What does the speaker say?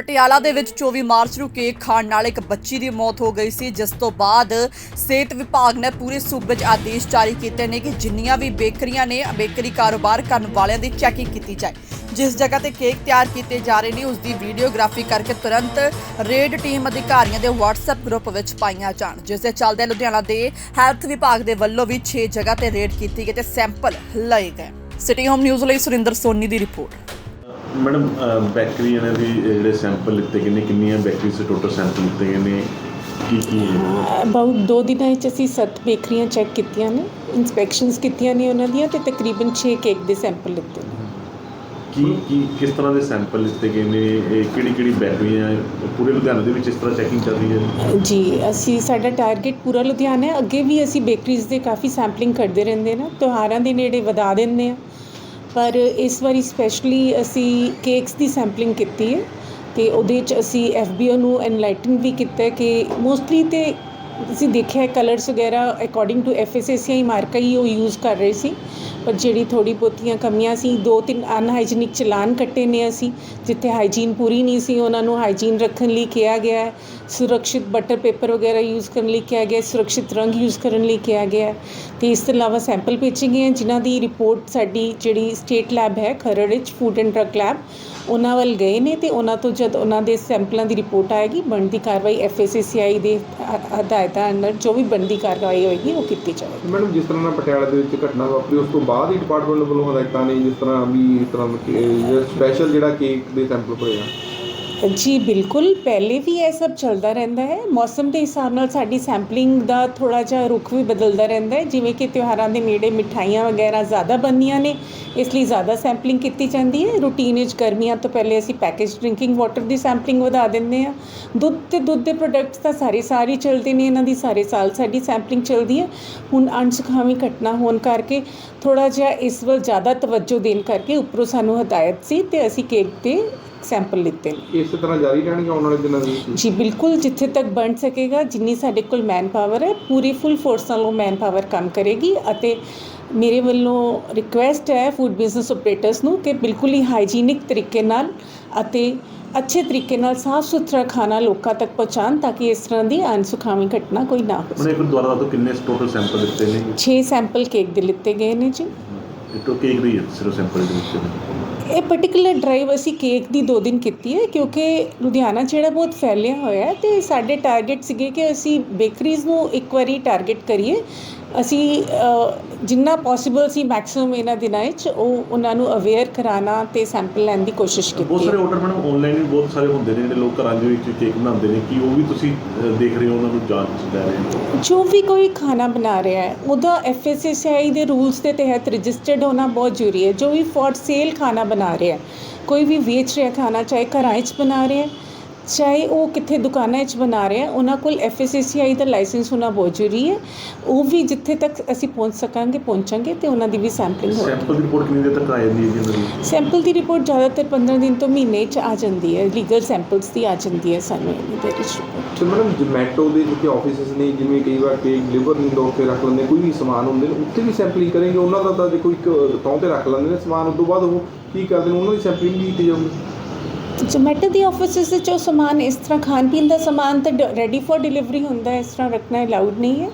ਪਟਿਆਲਾ ਦੇ ਵਿੱਚ 24 ਮਾਰਚ ਨੂੰ ਕੇਕ ਖਾਣ ਨਾਲ ਇੱਕ ਬੱਚੀ ਦੀ ਮੌਤ ਹੋ ਗਈ ਸੀ, ਜਿਸ ਤੋਂ ਬਾਅਦ ਸਿਹਤ ਵਿਭਾਗ ਨੇ ਪੂਰੇ ਸੂਬੇ 'ਚ ਆਦੇਸ਼ ਜਾਰੀ ਕੀਤੇ ਨੇ ਕਿ ਜਿੰਨੀਆਂ ਵੀ ਬੇਕਰੀਆਂ ਨੇ, ਬੇਕਰੀ ਕਾਰੋਬਾਰ ਕਰਨ ਵਾਲਿਆਂ ਦੀ ਚੈਕਿੰਗ ਕੀਤੀ ਜਾਏ। ਜਿਸ ਜਗ੍ਹਾ ਤੇ ਕੇਕ ਤਿਆਰ ਕੀਤੇ ਜਾ ਰਹੇ ਨੇ ਉਸ ਦੀ ਵੀਡੀਓਗ੍ਰਾਫੀ ਕਰਕੇ ਤੁਰੰਤ ਰੇਡ ਟੀਮ ਅਧਿਕਾਰੀਆਂ ਦੇ WhatsApp ਗਰੁੱਪ ਵਿੱਚ ਪਾਈਆਂ ਜਾਣ। ਜਿਸ ਦੇ ਚੱਲਦੇ ਲੁਧਿਆਣਾ ਦੇ ਹੈਲਥ ਵਿਭਾਗ ਦੇ ਵੱਲੋਂ ਵੀ 6 ਜਗ੍ਹਾ ਤੇ ਰੇਡ ਕੀਤੀ ਗਈ ਤੇ ਸੈਂਪਲ ਲਏ ਗਏ। ਸਿਟੀ ਹੋਮ ਨਿਊਜ਼ ਲਈ ਸੁਰਿੰਦਰ ਸੋਨੀ ਦੀ ਰਿਪੋਰਟ। ਮੈਡਮ ਬੈਕਰੀ ਇਹਨਾਂ ਦੀ ਜਿਹੜੇ ਸੈਂਪਲ ਲਿੱਤੇ ਗਏ ਨੇ ਕਿੰਨੀਆਂ ਬੈਕਰੀ ਸੇ? ਟੋਟਲ ਸੈਂਪਲ ਲਿੱਤੇ ਗਏ ਨੇ ਕੀ ਕੀ ਅਬਾਊਟ ਦੋ ਦਿਨਾਂ ਵਿੱਚ ਅਸੀਂ ਸੱਤ ਬੇਕਰੀਆਂ ਚੈੱਕ ਕੀਤੀਆਂ ਨੇ ਇਨਸਪੈਕਸ਼ਨਸ ਕੀਤੀਆਂ ਨੇ ਉਹਨਾਂ ਦੀਆਂ ਤੇ ਤਕਰੀਬਨ 6 ਕੇਕ ਦੇ ਸੈਂਪਲ ਲਿੱਤੇ ਨੇ। ਕੀ ਕੀ ਕਿਸ ਤਰ੍ਹਾਂ ਦੇ ਸੈਂਪਲ ਲਿੱਤੇ ਗਏ ਨੇ? ਇਹ ਕਿਹੜੀ ਕਿਹੜੀ ਬੈਕਰੀਆਂ ਹੈ? ਪੂਰੇ ਲੁਧਿਆਣਾ ਦੇ ਵਿੱਚ ਇਸ ਤਰ੍ਹਾਂ ਚੈਕਿੰਗ ਚੱਲ ਰਹੀ ਹੈ? ਜੀ ਅਸੀਂ ਸਾਡਾ ਟਾਰਗੇਟ ਪੂਰਾ ਲੁਧਿਆਣਾ ਹੈ। ਅੱਗੇ ਵੀ ਅਸੀਂ ਬੇਕਰੀਜ਼ ਦੇ ਕਾਫੀ ਸੈਂਪਲਿੰਗ ਕਰਦੇ ਰਹਿੰਦੇ ਨਾ ਤਿਉਹਾਰਾਂ ਦੇ ਨੇੜੇ ਵਧਾ ਦਿੰਦੇ ਆ ਪਰ ਇਸ ਵਾਰੀ ਸਪੈਸ਼ਲੀ ਅਸੀਂ ਕੇਕਸ ਦੀ ਸੈਂਪਲਿੰਗ ਕੀਤੀ ਹੈ ਤੇ ਉਹਦੇ ਚ ਅਸੀਂ FBO ਨੂੰ ਐਨਲਾਈਟਨ ਵੀ ਕੀਤਾ ਕਿ ਮੋਸਟਲੀ ਤੇ ਤੁਸੀਂ ਦੇਖਿਆ ਕਲਰਸ ਵਗੈਰਾ ਅਕੋਰਡਿੰਗ ਟੂ FSSAI ਮਾਰਕਾ ਹੀ ਉਹ ਯੂਜ਼ ਕਰ ਰਹੇ ਸੀ। ਪਰ ਜਿਹੜੀ ਥੋੜੀ ਬਹੁਤੀਆਂ ਕਮੀਆਂ ਸੀ, ਦੋ ਤਿੰਨ ਅਨਹਾਈਜੀਨਿਕ ਚਲਾਨ ਕੱਟੇ ਨੇ ਅਸੀਂ, ਜਿੱਥੇ ਹਾਈਜੀਨ ਪੂਰੀ ਨਹੀਂ ਸੀ, ਉਹਨਾਂ ਨੂੰ ਹਾਈਜੀਨ ਰੱਖਣ ਲਈ ਕਿਹਾ ਗਿਆ ਹੈ। ਸੁਰੱਖਿਅਤ ਬਟਰ ਪੇਪਰ ਵਗੈਰਾ ਯੂਜ਼ ਕਰਨ ਲਈ ਕਿਹਾ ਗਿਆ ਸੁਰੱਖਿਅਤ ਰੰਗ ਯੂਜ਼ ਕਰਨ ਲਈ ਕਿਹਾ ਗਿਆ ਹੈ। ਤੇ ਇਸ ਤੋਂ ਇਲਾਵਾ ਸੈਂਪਲ ਭੇਜੇ ਗਏ ਹਨ, ਜਿਨ੍ਹਾਂ ਦੀ ਰਿਪੋਰਟ ਸਾਡੀ ਜਿਹੜੀ ਸਟੇਟ ਲੈਬ ਹੈ ਖਰੜ ਵਿੱਚ ਫੂਡ ਐਂਡ ਡਰੱਗ ਲੈਬ ਉਹਨਾਂ ਵੱਲ ਗਏ ਨੇ ਤੇ ਉਹਨਾਂ ਤੋਂ ਜਦ ਉਹਨਾਂ ਦੇ ਸੈਂਪਲਾਂ ਦੀ ਰਿਪੋਰਟ ਆਏਗੀ, ਬਣਦੀ ਕਾਰਵਾਈ ਐਫਐਸਸੀਆਈ ਦੇ ਹ- ਹਦਾਇਤਾਂ ਅੰਦਰ, ਜੋ ਵੀ ਬਣਦੀ ਕਾਰਵਾਈ ਹੋਏਗੀ, ਉਹ ਕੀਤੀ ਜਾਵੇਗੀ ਮੈਡਮ, ਜਿਸ ਤਰ੍ਹਾਂ ਨਾਲ ਪਟਿਆਲਾ ਦੇ ਵਿੱਚ ਘਟਨਾ ਵਾਪਰੀ, ਉਸ ਤੋਂ ਬਾਅਦ ਹੀ ਡਿਪਾਰਟਮੈਂਟ ਵੱਲੋਂ ਹਦਾਇਤਾਂ ਨੇ ਜਿਸ ਤਰ੍ਹਾਂ ਵੀ ਇਸ ਤਰ੍ਹਾਂ ਸਪੈਸ਼ਲ ਜਿਹੜਾ ਕੇਕ ਦੇ ਸੈਂਪਲ ਭਰੇ ਆ। ਜੀ, ਬਿਲਕੁਲ। ਪਹਿਲੇ ਵੀ ਇਹ ਸਭ ਚੱਲਦਾ ਰਹਿੰਦਾ ਹੈ। ਮੌਸਮ ਦੇ ਹਿਸਾਬ ਨਾਲ ਸਾਡੀ ਸੈਂਪਲਿੰਗ ਦਾ ਥੋੜਾ ਜਿਹਾ ਰੁਖ ਵੀ ਬਦਲਦਾ ਰਹਿੰਦਾ ਹੈ। ਜਿਵੇਂ ਕਿ ਤਿਉਹਾਰਾਂ ਦੇ ਨੇੜੇ ਮਿਠਾਈਆਂ ਵਗੈਰਾ ਜ਼ਿਆਦਾ ਬਣਦੀਆਂ ਨੇ, ਇਸ ਲਈ ਜ਼ਿਆਦਾ ਸੈਂਪਲਿੰਗ ਕੀਤੀ ਜਾਂਦੀ ਹੈ। ਰੂਟੀਨ ਵਿੱਚ ਗਰਮੀਆਂ ਤੋਂ ਪਹਿਲੇ ਅਸੀਂ ਪੈਕੇਜ ਡਰਿੰਕਿੰਗ ਵਾਟਰ ਦੀ ਸੈਂਪਲਿੰਗ ਵਧਾ ਦਿੰਦੇ ਹਾਂ। ਦੁੱਧ ਤੇ ਦੁੱਧ ਦੇ ਪ੍ਰੋਡਕਟਸ ਤਾਂ ਸਾਰੇ ਸਾਰੀ ਚੱਲਦੇ ਨੇ। ਇਹਨਾਂ ਦੀ ਸਾਰੇ ਸਾਲ ਸਾਡੀ ਸੈਂਪਲਿੰਗ ਚੱਲਦੀ ਹੈ। ਹੁਣ ਅਣਸੁਖਾਵੀਂ ਘਟਨਾ ਹੋਣ ਕਰਕੇ ਥੋੜਾ ਜਿਹਾ ਇਸ ਵੱਲ ਜ਼ਿਆਦਾ ਤਵੱਜੋ ਦੇਣ ਕਰਕੇ ਉੱਪਰੋਂ ਸਾਨੂੰ ਹਦਾਇਤ ਸੀ ਤੇ ਅਸੀਂ ਕੇਕ ਤੇ ਸੈਂਪਲ ਲਿੱਤੇ ਨੇ। ਇਸੇ ਤਰ੍ਹਾਂ ਜਾਰੀ ਰਹਿਣਗੇ ਆਉਣ ਵਾਲੇ ਦਿਨਾਂ ਦੇ ਵਿੱਚ? ਜੀ ਬਿਲਕੁਲ ਜਿੱਥੇ ਤੱਕ ਬਣ ਸਕੇਗਾ ਜਿੰਨੀ ਸਾਡੇ ਕੋਲ ਮੈਨ ਪਾਵਰ ਹੈ ਪੂਰੀ ਫੁੱਲ ਫੋਰਸ ਨਾਲ ਉਹ ਮੈਨ ਪਾਵਰ ਕੰਮ ਕਰੇਗੀ ਅਤੇ ਮੇਰੇ ਵੱਲੋਂ ਰਿਕੁਐਸਟ ਹੈ ਫੂਡ ਬਿਜ਼ਨਸ ਆਪਰੇਟਰਸ ਨੂੰ ਕਿ ਬਿਲਕੁਲ ਹੀ ਹਾਈਜੀਨਿਕ ਤਰੀਕੇ ਨਾਲ ਅਤੇ ਅੱਛੇ ਤਰੀਕੇ ਨਾਲ ਸਾਫ਼ ਸੁਥਰਾ ਖਾਣਾ ਲੋਕਾਂ ਤੱਕ ਪਹੁੰਚਾਉਣ ਤਾਂ ਕਿ ਇਸ ਤਰ੍ਹਾਂ ਦੀ ਅਣਸੁਖਾਵੀਂ ਘਟਨਾ ਕੋਈ ਨਾ ਹੋ ਹੁਣ ਸਕੇ ਇੱਕ ਦੁਆਰਾ ਤੋਂ ਕਿੰਨੇ ਟੋਟਲ ਸੈਂਪਲ ਦਿੱਤੇ ਨੇ? 6 ਸੈਂਪਲ ਕੇਕ ਦੇ ਲਿੱਤੇ ਗਏ ਨੇ ਜੀ। ਇਹ ਤੋਂ ਕੇਕ ਦੀ ਸਿਰਫ ਸੈਂਪਲ ਦੇ ਵਿੱਚ ਇਹ ਪਾਰਟਿਕੂਲਰ ਡਰਾਈਵ ਅਸੀਂ ਕੇਕ ਦੀ ਦੋ ਦਿਨ ਕੀਤੀ ਹੈ, ਕਿਉਂਕਿ ਲੁਧਿਆਣਾ ਜਿਹੜਾ ਬਹੁਤ ਫੈਲਿਆ ਹੋਇਆ ਹੈ ਤੇ ਸਾਡੇ ਟਾਰਗੇਟ ਸੀਗੇ ਕਿ ਅਸੀਂ ਬੇਕਰੀਜ਼ ਨੂੰ ਇੱਕ ਵਾਰੀ ਟਾਰਗੇਟ ਕਰੀਏ। ਅਸੀਂ ਜਿੰਨਾ ਪੋਸੀਬਲ ਸੀ ਮੈਕਸਿਮਮ ਇਹਨਾਂ ਦਿਨਾਂ ਵਿੱਚ ਉਹ ਉਹਨਾਂ ਨੂੰ ਅਵੇਅਰ ਕਰਾਉਣਾ ਤੇ ਸੈਂਪਲ ਲੈਣ ਦੀ ਕੋਸ਼ਿਸ਼ ਬਹੁਤ ਕੀਤੀ ਸਾਰੇ ਹੈ ਆਰਡਰ ਮੈਡਮ ਆਨਲਾਈਨ ਵੀ ਬਹੁਤ ਸਾਰੇ ਹੁੰਦੇ ਨੇ ਜਿਹੜੇ ਲੋਕ ਘਰਾਂ ਦੇ ਵਿੱਚ ਕੇਕ ਬਣਾਉਂਦੇ ਨੇ। ਕੀ ਉਹ ਵੀ ਤੁਸੀਂ ਦੇਖ ਰਹੇ ਹੋ ਉਹਨਾਂ ਨੂੰ ਜਾਂਚ 'ਚ ਲੈ ਰਹੇ ਹੋ? ਜੋ ਵੀ ਕੋਈ ਖਾਣਾ ਬਣਾ ਰਿਹਾ ਹੈ ਉਹਦਾ ਐਫਐਸਐਸਆਈ ਦੇ ਰੂਲਸ ਦੇ ਤਹਿਤ ਰਜਿਸਟਰਡ ਹੋਣਾ ਬਹੁਤ ਜ਼ਰੂਰੀ ਹੈ। ਜੋ ਵੀ ਫॉर ਸੇਲ ਖਾਣਾ ਬਣਾ ਰਿਹਾ ਹੈ ਕੋਈ ਵੀ ਵੇਚ ਰਿਹਾ ਖਾਣਾ ਚਾਹੇ ਘਰਾਂ 'ਚ ਬਣਾ ਰਿਹਾ ਹੈ ਚਾਹੇ ਉਹ ਕਿੱਥੇ ਦੁਕਾਨਾਂ 'ਚ ਬਣਾ ਰਿਹਾ ਹੈ ਉਹਨਾਂ ਕੋਲ ਐਫਐਸਐਸਆਈ ਦਾ ਲਾਇਸੈਂਸ ਹੋਣਾ ਬਹੁਤ ਜ਼ਰੂਰੀ ਹੈ। ਉਹ ਵੀ ਜਿੱਥੇ ਤੱਕ ਅਸੀਂ ਪਹੁੰਚ ਸਕਾਂਗੇ ਪਹੁੰਚਾਂਗੇ ਤੇ ਉਹਨਾਂ ਦੀ ਵੀ ਸੈਂਪਲਿੰਗ ਹੋਵੇਗੀ ਸੈਂਪਲ ਦੀ ਰਿਪੋਰਟ ਕਿੰਨੀ ਦੇਰ ਤੱਕ ਆ ਜਾਂਦੀ ਹੈ ਜੀ ਇਹਨਾਂ ਦੀ ਸੈਂਪਲ ਦੀ ਰਿਪੋਰਟ ਜ਼ਿਆਦਾਤਰ 15 ਦਿਨ ਤੋਂ ਮਹੀਨੇ 'ਚ ਆ ਜਾਂਦੀ ਹੈ। ਲੀਗਲ ਸੈਂਪਲਸ ਦੀ ਆ ਜਾਂਦੀ ਹੈ ਸਾਨੂੰ ਇਹਦੀ ਰਿਪੋਰਟ ਤੇ ਮੈਡਮ ਜਮੈਟੋ ਦੇ ਜਿੱਥੇ ਆਫਿਸਿਸ ਨੇ ਜਿਵੇਂ ਕਈ ਵਾਰ ਕੇਕ ਡਿਲੀਵਰ ਨਹੀਂ ਲੋਕ ਤੇ ਰੱਖ ਲੈਂਦੇ ਕੋਈ ਵੀ ਸਮਾਨ ਹੁੰਦੇ ਨੇ ਉੱਥੇ ਵੀ ਸੈਂਪਲਿੰਗ ਕਰਨਗੇ। ਉਹਨਾਂ ਦਾ ਤਾਂ ਜੇ ਕੋਈ ਇੱਕ ਥਾਂ ਤੇ ਰੱਖ ਲੈਂਦੇ ਨੇ ਸਮਾਨ ਉਸ ਤੋਂ ਬਾਅਦ ਉਹ ਕੀ ਕਰਦੇ ਨੇ ਉਹਨਾਂ ਦੀ ਸੈਂਪਲਿੰਗ ਵੀ ਕੀਤੀ ਜਾਊਗੀ। ਜ਼ੋਮੈਟੋ ਦੀ ਆਫਿਸਿਸ ਵਿੱਚ ਉਹ ਸਮਾਨ ਇਸ ਤਰ੍ਹਾਂ ਖਾਣ ਪੀਣ ਦਾ ਸਮਾਨ ਤਾਂ ਰੈਡੀ ਫॉर ਡਿਲੀਵਰੀ ਹੁੰਦਾ ਇਸ ਤਰ੍ਹਾਂ ਰੱਖਣਾ ਅਲਾਊਡ ਨਹੀਂ ਹੈ।